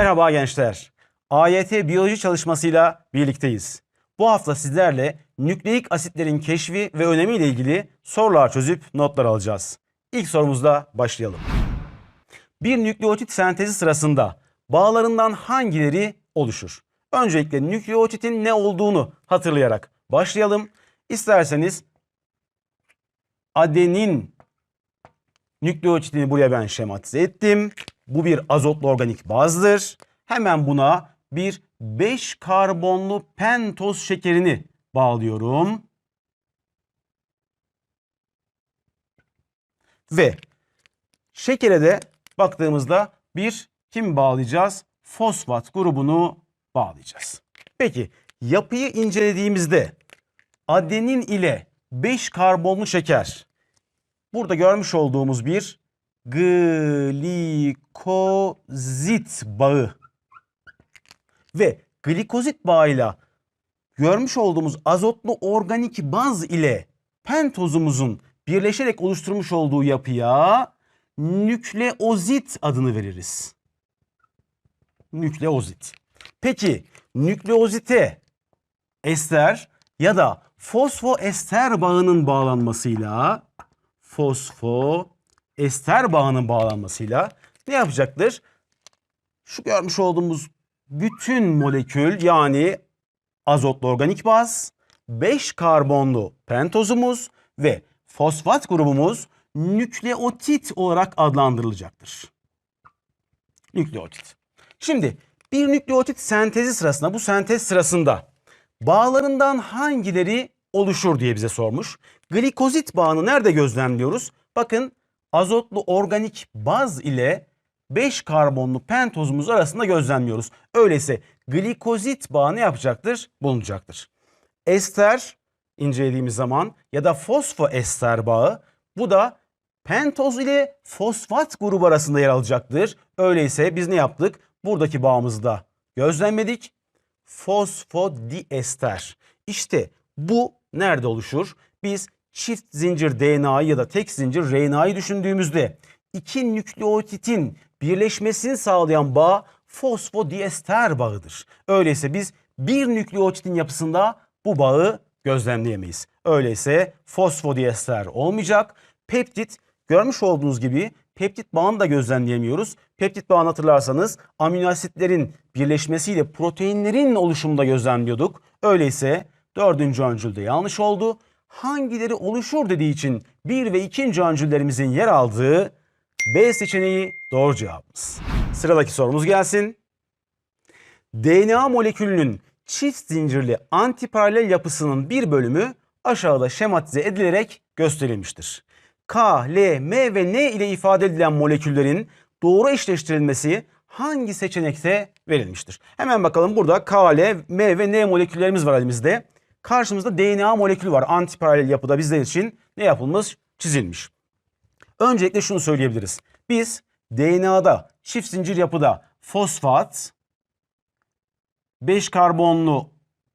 Merhaba gençler. AYT biyoloji çalışmasıyla birlikteyiz. Bu hafta sizlerle nükleik asitlerin keşfi ve önemiyle ilgili sorular çözüp notlar alacağız. İlk sorumuzla başlayalım. Bir nükleotit sentezi sırasında bağlarından hangileri oluşur? Öncelikle nükleotitin ne olduğunu hatırlayarak başlayalım. İsterseniz adenin nükleotidini buraya ben şematize ettim. Bu bir azotlu organik bazdır. Hemen buna bir 5 karbonlu pentoz şekerini bağlıyorum. Ve şekere de baktığımızda bir kim bağlayacağız? Fosfat grubunu bağlayacağız. Peki yapıyı incelediğimizde adenin ile 5 karbonlu şeker burada görmüş olduğumuz bir glikozit bağı ve glikozit bağıyla görmüş olduğumuz azotlu organik baz ile pentozumuzun birleşerek oluşturmuş olduğu yapıya nükleozit adını veririz. Nükleozit. Peki nükleozite ester ya da fosfoester bağının bağlanmasıyla fosfoester bağının bağlanmasıyla ne yapacaktır? Şu görmüş olduğumuz bütün molekül yani azotlu organik baz, 5 karbonlu pentozumuz ve fosfat grubumuz nükleotit olarak adlandırılacaktır. Nükleotit. Şimdi bir nükleotit sentezi sırasında bu sentez sırasında bağlarından hangileri oluşur diye bize sormuş. Glikozit bağını nerede gözlemliyoruz? Bakın azotlu organik baz ile 5 karbonlu pentozumuz arasında gözlemliyoruz. Öyleyse glikozit bağı ne yapacaktır? Bulunacaktır. Ester incelediğimiz zaman ya da fosfoester bağı bu da pentoz ile fosfat grubu arasında yer alacaktır. Öyleyse biz ne yaptık? Buradaki bağımızı da gözlemledik. Fosfodiester. İşte bu nerede oluşur? Biz çift zincir DNA'yı ya da tek zincir RNA'yı düşündüğümüzde iki nükleotitin birleşmesini sağlayan bağ fosfodiester bağıdır. Öyleyse biz bir nükleotitin yapısında bu bağı gözlemleyemeyiz. Öyleyse fosfodiester olmayacak. Peptit görmüş olduğunuz gibi peptit bağını da gözlemleyemiyoruz. Peptit bağını hatırlarsanız amino asitlerin birleşmesiyle proteinlerin oluşumunda gözlemliyorduk. Öyleyse dördüncü öncülde yanlış oldu. Hangileri oluşur dediği için bir ve ikinci öncüllerimizin yer aldığı B seçeneği doğru cevabımız. Sıradaki sorumuz gelsin. DNA molekülünün çift zincirli antiparalel yapısının bir bölümü aşağıda şematize edilerek gösterilmiştir. K, L, M ve N ile ifade edilen moleküllerin doğru eşleştirilmesi hangi seçenekte verilmiştir? Hemen bakalım burada K, L, M ve N moleküllerimiz var elimizde. Karşımızda DNA molekülü var. Antiparalel yapıda bizler için ne yapılmış? Çizilmiş. Öncelikle şunu söyleyebiliriz. Biz DNA'da çift zincir yapıda fosfat, 5 karbonlu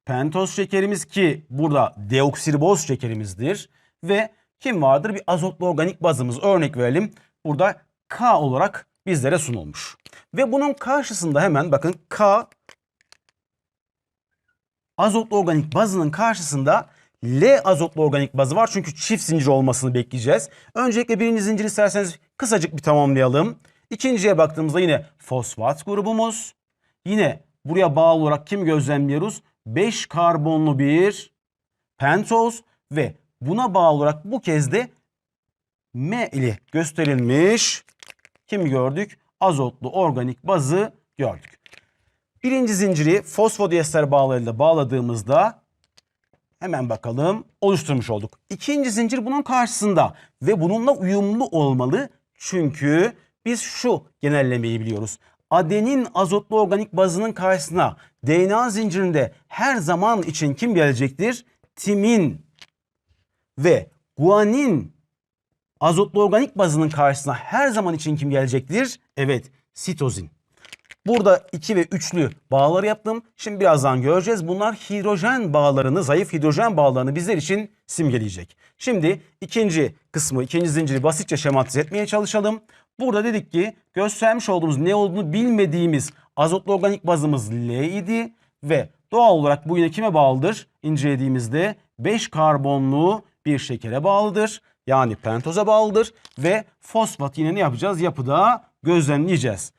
pentoz şekerimiz ki burada deoksiriboz şekerimizdir ve kim vardır? Bir azotlu organik bazımız. Örnek verelim. Burada K olarak bizlere sunulmuş. Ve bunun karşısında hemen bakın K azotlu organik bazının karşısında L azotlu organik bazı var. Çünkü çift zincir olmasını bekleyeceğiz. Öncelikle birinci zincir isterseniz kısacık bir tamamlayalım. İkinciye baktığımızda yine fosfat grubumuz. Yine buraya bağlı olarak kim gözlemliyoruz? 5 karbonlu bir pentoz ve buna bağlı olarak bu kez de M ile gösterilmiş kim gördük? Azotlu organik bazı gördük. Birinci zinciri fosfodiester bağlarıyla bağladığımızda hemen bakalım oluşturmuş olduk. İkinci zincir bunun karşısında ve bununla uyumlu olmalı. Çünkü biz şu genellemeyi biliyoruz. Adenin azotlu organik bazının karşısına DNA zincirinde her zaman için kim gelecektir? Timin ve guanin azotlu organik bazının karşısına her zaman için kim gelecektir? Evet, sitozin. Burada iki ve üçlü bağları yaptım. Şimdi birazdan göreceğiz. Bunlar hidrojen bağlarını, zayıf hidrojen bağlarını bizler için simgeleyecek. Şimdi ikinci kısmı, ikinci zinciri basitçe şematize etmeye çalışalım. Burada dedik ki göstermiş olduğumuz ne olduğunu bilmediğimiz azotlu organik bazımız L idi ve doğal olarak bu yine kime bağlıdır? İncelediğimizde 5 karbonlu bir şekere bağlıdır. Yani pentoza bağlıdır ve fosfat yine ne yapacağız? Yapıda gözlemleyeceğiz.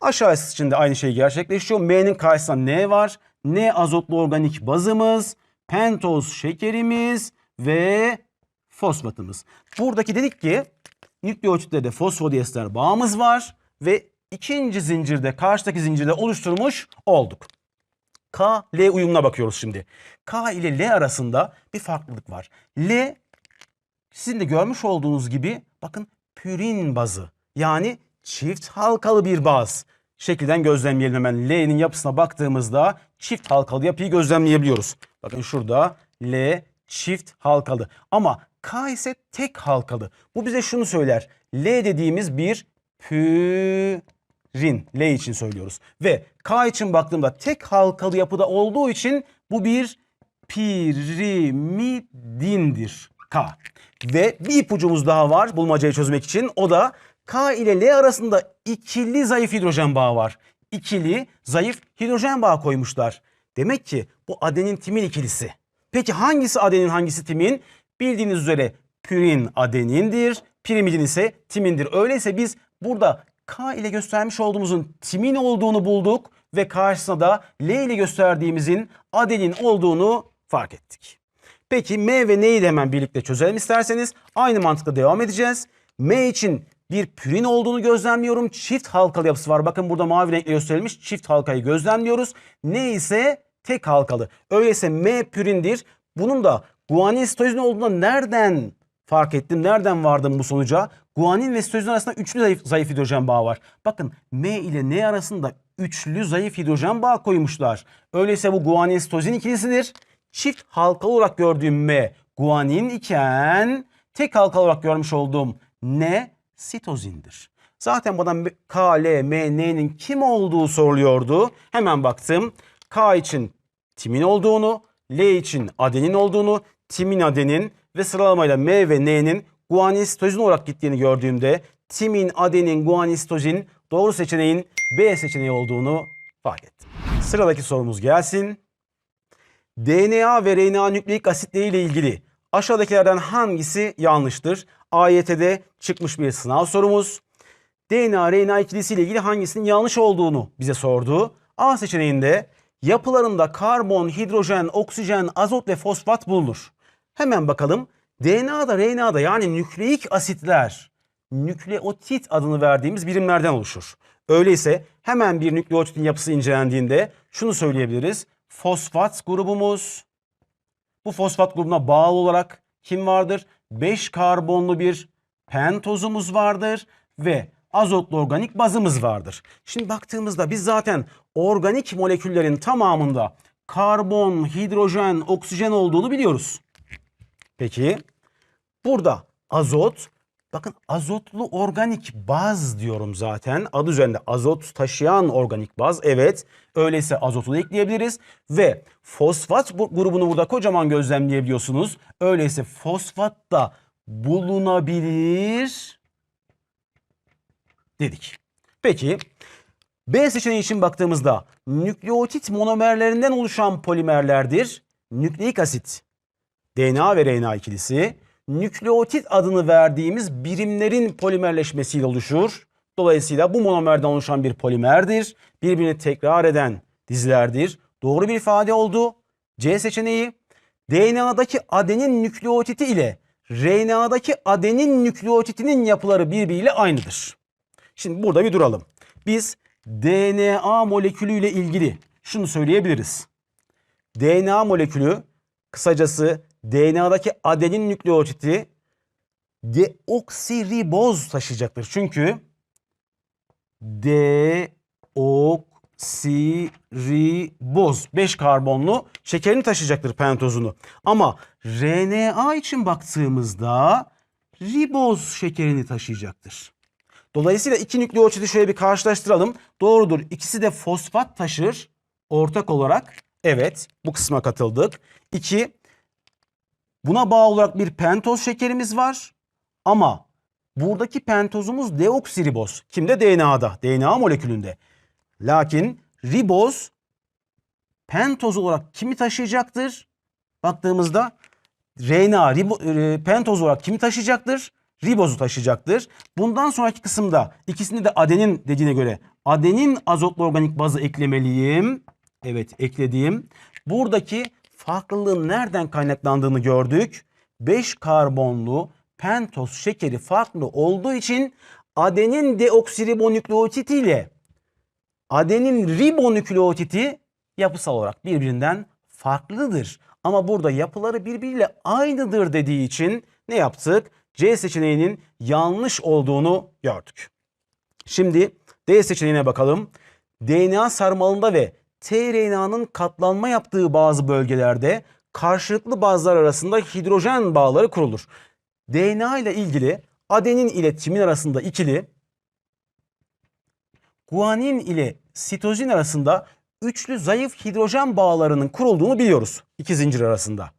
Aşağısı için de aynı şey gerçekleşiyor. M'nin karşısında N var. N azotlu organik bazımız, pentoz şekerimiz ve fosfatımız. Buradaki dedik ki nükleotitlerde fosfodiester bağımız var ve ikinci zincirde karşıdaki zincirde oluşturmuş olduk. K, L uyumuna bakıyoruz şimdi. K ile L arasında bir farklılık var. L sizin de görmüş olduğunuz gibi bakın pürin bazı yani çift halkalı bir baz. Şekilden gözlemleyelim hemen. L'nin yapısına baktığımızda çift halkalı yapıyı gözlemleyebiliyoruz. Bakın şurada L çift halkalı ama K ise tek halkalı. Bu bize şunu söyler. L dediğimiz bir pürin. L için söylüyoruz. Ve K için baktığımda tek halkalı yapıda olduğu için bu bir pirimidindir. K. Ve bir ipucumuz daha var bulmacayı çözmek için. O da K ile L arasında ikili zayıf hidrojen bağı var. İkili zayıf hidrojen bağı koymuşlar. Demek ki bu adenin timin ikilisi. Peki hangisi adenin hangisi timin? Bildiğiniz üzere pürin adenindir. Pirimidin ise timindir. Öyleyse biz burada K ile göstermiş olduğumuzun timin olduğunu bulduk ve karşısına da L ile gösterdiğimizin adenin olduğunu fark ettik. Peki M ve N'yi de hemen birlikte çözelim isterseniz. Aynı mantıkla devam edeceğiz. M için bir pürin olduğunu gözlemliyorum. Çift halkalı yapısı var. Bakın burada mavi renkle gösterilmiş çift halkayı gözlemliyoruz. N ise tek halkalı. Öyleyse M pürindir. Bunun da guanin sitozin olduğunda nereden fark ettim? Nereden vardım bu sonuca? Guanin ve sitozin arasında üçlü zayıf, zayıf hidrojen bağı var. Bakın M ile N arasında üçlü zayıf hidrojen bağı koymuşlar. Öyleyse bu guanin sitozin ikilisidir. Çift halkalı olarak gördüğüm M guanin iken tek halkalı olarak görmüş olduğum N sitozindir. Zaten bana K, L, M, N'nin kim olduğu soruluyordu. Hemen baktım. K için timin olduğunu, L için adenin olduğunu, timin adenin ve sıralamayla M ve N'nin guanin sitozin olarak gittiğini gördüğümde timin, adenin, guanin sitozin doğru seçeneğin B seçeneği olduğunu fark ettim. Sıradaki sorumuz gelsin. DNA ve RNA nükleik asitleriyle ilgili aşağıdakilerden hangisi yanlıştır? AYT'de çıkmış bir sınav sorumuz. DNA RNA ikilisiyle ilgili hangisinin yanlış olduğunu bize sordu. A seçeneğinde yapılarında karbon, hidrojen, oksijen, azot ve fosfat bulunur. Hemen bakalım. DNA'da, RNA'da yani nükleik asitler nükleotit adını verdiğimiz birimlerden oluşur. Öyleyse hemen bir nükleotitin yapısı incelendiğinde şunu söyleyebiliriz. Fosfat grubumuz bu fosfat grubuna bağlı olarak kim vardır? 5 karbonlu bir pentozumuz vardır ve azotlu organik bazımız vardır. Şimdi baktığımızda biz zaten organik moleküllerin tamamında karbon, hidrojen, oksijen olduğunu biliyoruz. Peki burada azot bakın azotlu organik baz diyorum zaten. Adı üzerinde azot taşıyan organik baz. Evet öyleyse azotu da ekleyebiliriz. Ve fosfat grubunu burada kocaman gözlemleyebiliyorsunuz. Öyleyse fosfat da bulunabilir dedik. Peki B seçeneği için baktığımızda nükleotit monomerlerinden oluşan polimerlerdir. Nükleik asit, DNA ve RNA ikilisi nükleotit adını verdiğimiz birimlerin polimerleşmesiyle oluşur. Dolayısıyla bu monomerden oluşan bir polimerdir. Birbirini tekrar eden dizilerdir. Doğru bir ifade oldu. C seçeneği DNA'daki adenin nükleotiti ile RNA'daki adenin nükleotitinin yapıları birbiriyle aynıdır. Şimdi burada bir duralım. Biz DNA molekülü ile ilgili şunu söyleyebiliriz. DNA molekülü kısacası DNA'daki adenin nükleotiti deoksiriboz taşıyacaktır. Çünkü deoksiriboz 5 karbonlu şekerini taşıyacaktır pentozunu. Ama RNA için baktığımızda riboz şekerini taşıyacaktır. Dolayısıyla iki nükleotidi şöyle bir karşılaştıralım. Doğrudur. İkisi de fosfat taşır ortak olarak. Evet bu kısma katıldık. İki buna bağlı olarak bir pentoz şekerimiz var. Ama buradaki pentozumuz deoksiriboz. Kimde? DNA'da. DNA molekülünde. Lakin riboz pentoz olarak kimi taşıyacaktır? Baktığımızda RNA ribo, e, pentoz olarak kimi taşıyacaktır? Ribozu taşıyacaktır. Bundan sonraki kısımda ikisinde de adenin dediğine göre adenin azotlu organik bazı eklemeliyim. Evet eklediğim. Buradaki farklılığın nereden kaynaklandığını gördük. 5 karbonlu pentoz şekeri farklı olduğu için adenin deoksiribonükleotidi ile adenin ribonükleotidi yapısal olarak birbirinden farklıdır. Ama burada yapıları birbiriyle aynıdır dediği için ne yaptık? C seçeneğinin yanlış olduğunu gördük. Şimdi D seçeneğine bakalım. DNA sarmalında ve tRNA'nın katlanma yaptığı bazı bölgelerde karşılıklı bazlar arasında hidrojen bağları kurulur. DNA ile ilgili adenin ile timin arasında ikili, guanin ile sitozin arasında üçlü zayıf hidrojen bağlarının kurulduğunu biliyoruz iki zincir arasında.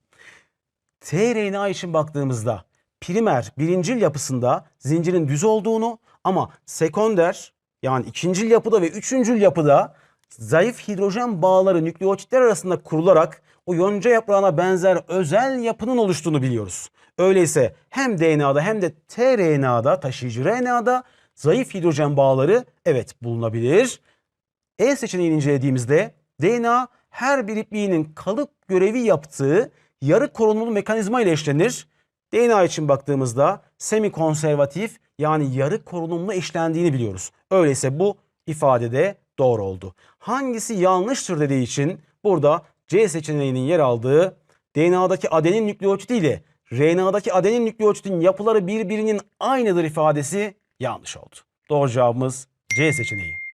tRNA için baktığımızda primer birincil yapısında zincirin düz olduğunu ama sekonder yani ikincil yapıda ve üçüncül yapıda zayıf hidrojen bağları nükleotitler arasında kurularak o yonca yaprağına benzer özel yapının oluştuğunu biliyoruz. Öyleyse hem DNA'da hem de tRNA'da taşıyıcı RNA'da zayıf hidrojen bağları evet bulunabilir. E seçeneğini incelediğimizde DNA her bir ipliğinin kalıp görevi yaptığı yarı korunumlu mekanizma ile eşlenir. DNA için baktığımızda semi konservatif yani yarı korunumlu eşlendiğini biliyoruz. Öyleyse bu ifadede doğru oldu. Hangisi yanlıştır dediği için burada C seçeneğinin yer aldığı DNA'daki adenin nükleotidi ile RNA'daki adenin nükleotidin yapıları birbirinin aynıdır ifadesi yanlış oldu. Doğru cevabımız C seçeneği.